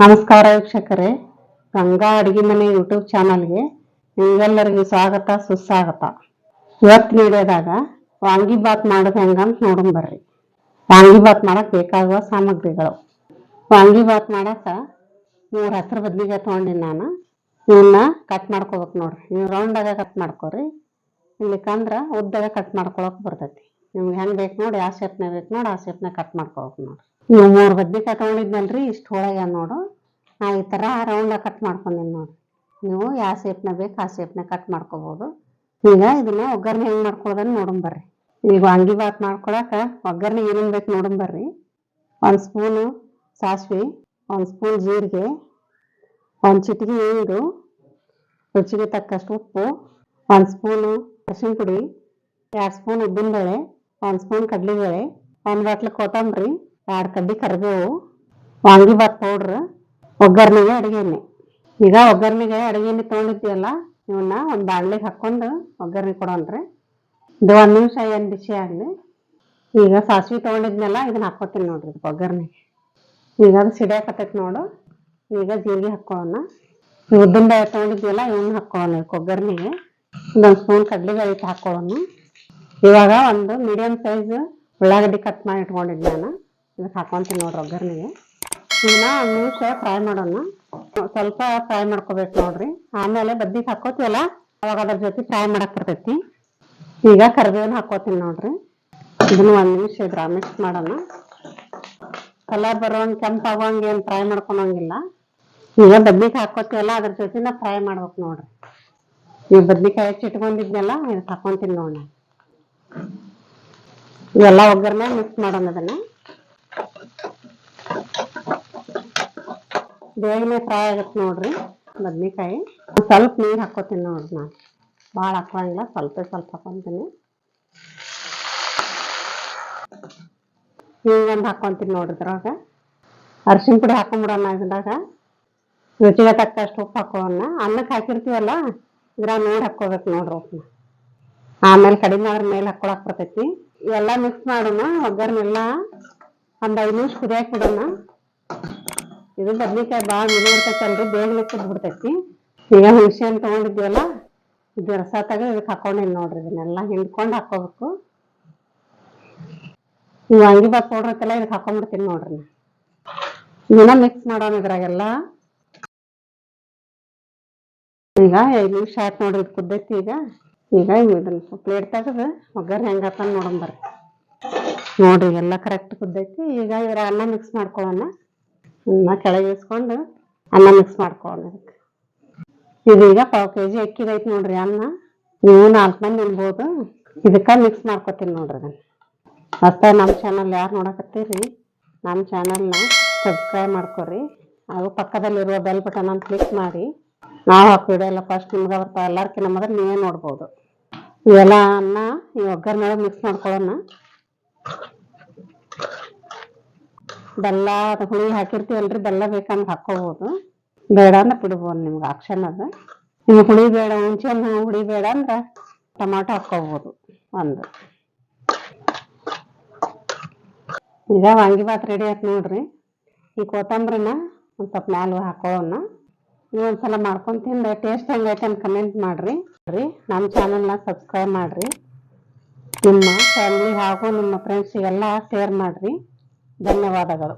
ನಮಸ್ಕಾರ ವೀಕ್ಷಕರೇ. ಗಂಗಾ ಅಡಿಗೆ ಮನೆ ಯೂಟ್ಯೂಬ್ ಚಾನಲ್ಗೆ ನಿಮ್ಗೆಲ್ಲರಿಗೂ ಸ್ವಾಗತ, ಸುಸ್ವಾಗತ. ಇವತ್ತು ವಿಡಿಯೋದಾಗ ವಾಂಗಿಬಾತ್ ಮಾಡೋದು ಹೆಂಗಂತ ನೋಡೋಣ ಬರ್ರಿ. ವಾಂಗಿಬಾತ್ ಮಾಡಕ್ಕೆ ಬೇಕಾಗುವ ಸಾಮಗ್ರಿಗಳು. ವಾಂಗಿಬಾತ್ ಮಾಡಕ್ಕೆ ಮೂರು ಹಸಿರು ಬದ್ನಿಕಾಯಿ ತೊಗೊಂಡಿನಿ ನಾನು. ಇವನ್ನ ಕಟ್ ಮಾಡ್ಕೋಬೇಕು ನೋಡ್ರಿ. ನೀವು ರೌಂಡಾಗ ಕಟ್ ಮಾಡ್ಕೊರಿ. ಇಲ್ಲಿಕಂದ್ರ ಉದ್ದಾಗ ಕಟ್ ಮಾಡ್ಕೊಳಕ್ ಬರ್ತೈತಿ. ನಿಮ್ಗೆ ಹೆಂಗೆ ಬೇಕು ನೋಡಿ, ಆ ಶೇಪ್ನಾಗ ಬೇಕು ನೋಡಿ, ಆ ಶೇಪ್ನಾಗ ಕಟ್ ಮಾಡ್ಕೋಬೇಕು ನೋಡ್ರಿ. ನೀವು ಮೂರು ಬದ್ನಿಕಾಯಿ ತೊಗೊಂಡಿದ್ನಲ್ರಿ, ಇಷ್ಟು ಹೋಳಾಗ ನೋಡು. ನಾ ಈ ಥರ ರೌಂಡಾಗಿ ಕಟ್ ಮಾಡ್ಕೊಂಡೀನಿ ನೋಡಿ. ನೀವು ಯಾವ ಶೇಪ್ನಾಗ ಬೇಕು ಆ ಶೇಪ್ನಾಗ ಕಟ್ ಮಾಡ್ಕೋಬೋದು. ಈಗ ಇದನ್ನ ಒಗ್ಗರಣೆ ಹೆಂಗ್ ಮಾಡ್ಕೊಳ್ಳೋದನ್ನ ನೋಡೋಣ ಬರ್ರಿ. ಈಗ ವಾಂಗಿಬಾತ್ ಮಾಡ್ಕೊಳಕ ಒಗ್ಗರಣೆ ಏನೇನ್ ಬೇಕು ನೋಡೋಣ ಬರ್ರಿ. ಒಂದು ಸ್ಪೂನು ಸಾಸಿವೆ, ಒಂದು ಸ್ಪೂನ್ ಜೀರಿಗೆ, ಒಂದು ಚಿಟಿಕೆ ಹಿಂಗು ರುಚಿಗೆ ತಕ್ಕಷ್ಟು ಉಪ್ಪು, ಒಂದು ಸ್ಪೂನು ಅರಿಶಿನ ಪುಡಿ, ಎರಡು ಸ್ಪೂನ್ ಉದ್ದಿನಬೇಳೆ, ಒಂದು ಸ್ಪೂನ್ ಕಡಲೆಬೇಳೆ, ಒಂದು ಬಟ್ಲು ಕೊತ್ತಂಬರಿ ಎರಡು ಕಡ್ಡಿ ಕರಿಬೇವು ವಾಂಗಿಬಾತ್ ಪೌಡ್ರ್ ಒಗ್ಗರಣೆಗೆ ಅಡುಗೆ ಎಣ್ಣೆ ಈಗ ಒಗ್ಗರಣೆಗೆ ಅಡುಗೆ ಎಣ್ಣೆ ತೊಗೊಂಡಿದ್ದೀವಲ್ಲ ಇವನ್ನ ಒಂದು ಬಾಣಲೆಗೆ ಹಾಕ್ಕೊಂಡು ಒಗ್ಗರಣೆ ಕೊಡೋಣ್ರಿ ಇದು ಒಂದು ನಿಮಿಷ ಏನು ಬಿಸಿ ಆಗಲಿ. ಈಗ ಸಾಸಿವೆ ತೊಗೊಂಡಿದ್ನೆಲ್ಲ ಇದನ್ನ ಹಾಕ್ಕೋತೀನಿ ನೋಡ್ರಿ ಇದಕ್ಕೆ ಒಗ್ಗರಣೆಗೆ. ಈಗ ಅದು ಸಿಡಿಯಾಕತ್ತೈತಿ ನೋಡು. ಈಗ ಜೀರಿಗೆ ಹಾಕ್ಕೊಳ್ಳೋಣ ಉದ್ದಿನ ಬೇಳೆ ತೊಗೊಂಡಿದ್ವಲ್ಲ ಇವನ್ನ ಹಾಕ್ಕೊಳ್ಳೋಣ ಇದಕ್ಕೆ ಒಗ್ಗರಣೆಗೆ. ಇದೊಂದು ಸ್ಪೂನ್ ಕಡಲೆಬೇಳೆ ಹಿಟ್ಟು ಹಾಕ್ಕೊಳ್ಳೋಣ ಇವಾಗ ಒಂದು ಮೀಡಿಯಮ್ ಸೈಜ್ ಉಳ್ಳಾಗಡ್ಡಿ ಕಟ್ ಮಾಡಿ ಇಟ್ಕೊಂಡಿದ್ದೆ ನಾನು ಇದಕ್ಕೆ ಹಾಕೊಂತೀನಿ ನೋಡ್ರಿ ಒಗ್ಗರಣೆಗೆ. ಇದನ್ನ ಒಂದು ನಿಮಿಷ ಫ್ರೈ ಮಾಡೋಣ. ಸ್ವಲ್ಪ ಫ್ರೈ ಮಾಡ್ಕೋಬೇಕು ನೋಡ್ರಿ. ಆಮೇಲೆ ಬದ್ನಿಗೆ ಹಾಕೋತೀವಲ್ಲ, ಅವಾಗ ಅದ್ರ ಜೊತೆ ಫ್ರೈ ಮಾಡಕ್ ಬರ್ತೈತಿ. ಈಗ ಕರಿಬೇವನ್ನ ಹಾಕೋತೀನಿ ನೋಡ್ರಿ. ಇದನ್ನ ಒಂದ್ ನಿಮಿಷ ಇದ್ರ ಮಿಕ್ಸ್ ಮಾಡೋಣ. ಕಲರ್ ಬರೋಂಗ್, ಕೆಂಪಾಗೋಂಗ್ ಏನ್ ಫ್ರೈ ಮಾಡ್ಕೊಳಂಗಿಲ್ಲ. ಈಗ ಬದ್ನಿಕಾಯಿ ಹಾಕೋತೀವಲ್ಲ, ಅದ್ರ ಜೊತೆನ ಫ್ರೈ ಮಾಡ್ಬೇಕು ನೋಡ್ರಿ. ಈ ಬದ್ನಿಕಾಯಿ ಹೆಚ್ಚಿ ಇಟ್ಕೊಂಡಿದ್ನಲ್ಲ ಇದಕ್ಕೆ ಹಾಕೊಂತೀನಿ ನೋಡೋಣ. ಇವೆಲ್ಲ ಒಗ್ಗರಣೆ ಮಿಕ್ಸ್ ಮಾಡೋಣ ಅದನ್ನ ಬೇಗನೆ ಫ್ರೈ ಆಗತ್ತೆ ನೋಡ್ರಿ ಬದ್ನಿಕಾಯಿ. ಸ್ವಲ್ಪ ನೀರು ಹಾಕೋತೀನಿ ನೋಡ್ರಿ ನಾನು. ಭಾಳ ಹಾಕೋಂಗಿಲ್ಲ ಸ್ವಲ್ಪ ಸ್ವಲ್ಪ ಹಾಕೊತೀನಿ ಹಿಂಗೊಂದು ಹಾಕೊಂತೀನಿ ನೋಡ್ರಿ ಇದ್ರಾಗ. ಅರ್ಶಿನ ಪುಡಿ ಹಾಕೊಂಬಿಡೋಣ ಇದ್ರಾಗ. ರುಚಿಗೆ ತಕ್ಕಷ್ಟು ಉಪ್ಪು ಹಾಕೋಣ. ಅನ್ನಕ್ಕೆ ಹಾಕಿರ್ತೀವಲ್ಲ, ಇದ್ರಾಗ ನೋಡಿ ಹಾಕೋಬೇಕು ನೋಡ್ರಿ ಉಪ್ಪನ್ನ. ಆಮೇಲೆ ಕಡಿಮೆ ಆದ್ರ ಮೇಲೆ ಹಾಕೊಳಕ್ ಬರ್ತೈತಿ. ಎಲ್ಲ ಮಿಕ್ಸ್ ಮಾಡೋಣ, ಒಗ್ಗರಣೆಲ್ಲ ಒಂದು ಐದು ನಿಮಿಷ ಕುದಿಯಾಕ ಬಿಡೋಣ. ಇದು ಬದ್ನಿಕಾಯಿ ಭಾಳ ಮಿದು ಇರ್ತೈತಲ್ರಿ ಬೇಗನೆ ಕುದ್ ಬಿಡ್ತೈತಿ ಈಗ ಹುಣಸೆ ಹಣ್ಣು ಇದು ರಸ ತಗೊಂಡು ಇದಕ್ಕೆ ಹಾಕೊಂಡಿನಿ ನೋಡ್ರಿ, ಇದನ್ನೆಲ್ಲ ಹಿಂಡ್ಕೊಂಡು ಹಾಕೋಬೇಕು. ಈ ವಾಂಗಿಬಾತ್ ಪೌಡ್ರ್ ಐತಲ್ಲ ಇದಕ್ಕೆ ಹಾಕೊಂಡ್ಬಿಡ್ತೀನಿ ನೋಡ್ರಿ. ಇದನ್ನ ಮಿಕ್ಸ್ ಮಾಡೋಣ ಇದ್ರಾಗೆಲ್ಲ. ಈಗ ಐದು ನಿಮಿಷ ಆಯ್ತು ನೋಡ್ರಿ, ಇದು ಕುದ್ದೈತಿ ಈಗ. ಈಗ ಇದನ್ನ ಪ್ಲೇಟ್ ತೆಗೆದು ಒಗ್ಗರಣೆ ಹೆಂಗಾತ ನೋಡೋಣ ಬರ್ರಿ. ನೋಡ್ರಿ, ಎಲ್ಲ ಕರೆಕ್ಟ್ ಕುದ್ದೈತಿ. ಈಗ ಇದ್ರ ಅನ್ನ ಮಿಕ್ಸ್ ಮಾಡ್ಕೊಳ್ಳೋಣ. ಅನ್ನ ಕೆಳಗೆ ಇಳಿಸ್ಕೊಂಡು ಅನ್ನ ಮಿಕ್ಸ್ ಮಾಡ್ಕೊಳ್ಳೋಣ ಇದೀಗ ಪಾವು ಕೆ ಜಿ ಅಕ್ಕಿದೈತಿ ನೋಡ್ರಿ ಅನ್ನ. ನೀವು ನಾಲ್ಕು ಮಂದಿ ಉಣ್ಬೋದು. ಇದಕ್ಕೆ ಮಿಕ್ಸ್ ಮಾಡ್ಕೊತೀನಿ ನೋಡ್ರಿ ಅದನ್ನ. ಅಷ್ಟೇ ನಮ್ಮ ಚಾನಲ್ ಯಾರು ನೋಡಕತ್ತೀರಿ ನಮ್ಮ ಚಾನಲ್ನ ಸಬ್ಸ್ಕ್ರೈಬ್ ಮಾಡ್ಕೊರಿ. ಹಾಗೂ ಪಕ್ಕದಲ್ಲಿರುವ ಬೆಲ್ ಅಂತ ಕ್ಲಿಕ್ ಮಾಡಿ. ನಾವು ಹಾಕೋ ಎಲ್ಲ ಫಸ್ಟ್ ನಿಮ್ಗೆ ಬರ್ತಾವ ಎಲ್ಲರ್ಕಿನ್ನ ಮೊದಲು ನೀವೇ ನೋಡ್ಬೋದು. ಇವೆಲ್ಲ ಅನ್ನ ಈ ಒಗ್ಗರಣೆ ಮಿಕ್ಸ್ ಮಾಡ್ಕೊಳ್ಳೋಣ ಬೆಲ್ಲ ಹುಳಿ ಹಾಕಿರ್ತೀವಲ್ರಿ, ಬೆಲ್ಲ ಬೇಕಂದ್ರೆ ಹಾಕೋಬಹುದು ಬೇಡ ಅಂದ್ರೆ ಬಿಡ್ಬೋದು ನಿಮ್ಗೆ ಆಪ್ಷನ್ ಅದು. ನಿಮ್ಗೆ ಹುಳಿ ಬೇಡ, ಹುಣಸೆ ಹಣ್ಣು ಹುಳಿ ಬೇಡ ಅಂದ್ರೆ ಟೊಮಾಟೊ ಹಾಕೋಬಹುದು ಒಂದು. ಈಗ ವಾಂಗಿಬಾತ್ ರೆಡಿ ಆಯ್ತು ನೋಡ್ರಿ. ಈ ಕೊತ್ತಂಬರಿನ ಒಂದು ಸ್ವಲ್ಪ ಮ್ಯಾಲ ಹಾಕೊಳ್ಳೋಣ ಇನ್ನೊಂದ್ಸಲ ಮಾಡ್ಕೊಂಡು ತಿಂದು ಟೇಸ್ಟ್ ಹೆಂಗೈತೆ ಅಂತ ಕಮೆಂಟ್ ಮಾಡ್ರಿ. ರೀ ನಮ್ಮ ಚಾನಲ್ನ ಸಬ್ಸ್ಕ್ರೈಬ್ ಮಾಡ್ರಿ. ನಿಮ್ಮ ಫ್ಯಾಮಿಲಿ ಹಾಗೂ ನಿಮ್ಮ ಫ್ರೆಂಡ್ಸಿಗೆಲ್ಲ ಶೇರ್ ಮಾಡ್ರಿ. ಧನ್ಯವಾದಗಳು